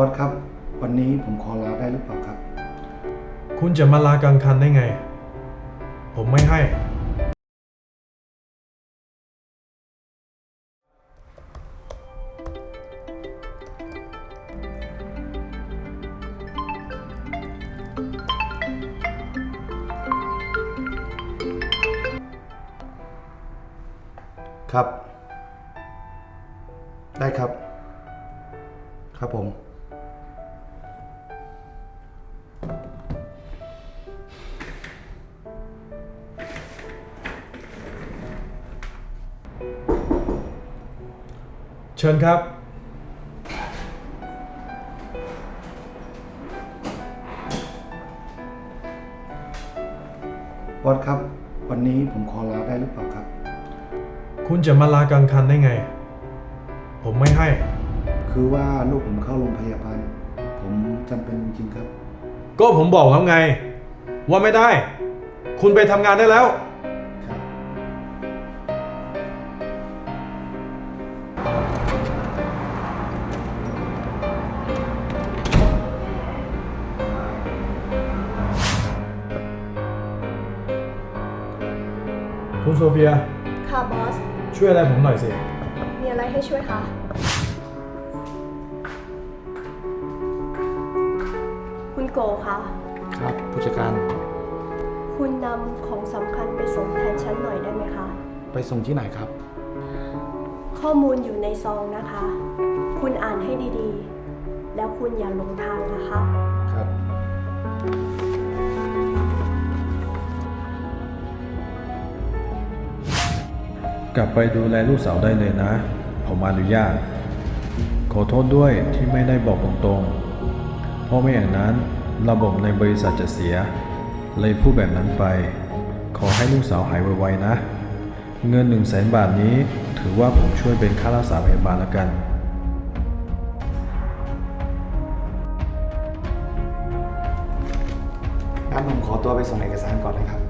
บอสครับ วันนี้ผมขอลาได้หรือเปล่าครับ คุณจะมาลากลางคันได้ไง ผมไม่ให้ ครับ ได้ครับ ครับผม เชิญครับ บอสครับ วันนี้ผมขอลาได้หรือเปล่าครับ คุณจะมาลากลางคันได้ไง ผมไม่ให้ คือว่าลูกผมเข้าโรงพยาบาล ผมจำเป็นจริงๆครับ ก็ผมบอกแล้วไง ว่าไม่ได้ คุณไปทำงานได้แล้ว คุณโซเฟีย ค่ะบอส ช่วยอะไรผมหน่อยสิ มีอะไรให้ช่วยคะ คุณโกคะ ครับ ผู้จัดการคุณนำของสำคัญไปส่งแทนฉันหน่อยได้ไหมคะ ไปส่งที่ไหนครับ ข้อมูลอยู่ในซองนะคะ คุณอ่านให้ดีๆ แล้วคุณอย่าหลงทางนะคะ กลับไปดูแลลูกสาวได้เลยนะ ผมอนุญาต ขอโทษด้วยที่ไม่ได้บอกตรงๆ เพราะไม่อย่างนั้นระบบในบริษัทจะเสีย เลยพูดแบบนั้นไป ขอให้ลูกสาวหายไวๆนะ เงิน1 0 0 0 0แสนบาทนี้ถือว่าผมช่วยเป็นค่ารักษาพยาบาลแล้วกันงั้นผมขอตัวไปส่งเอกสารก่อนนะครับ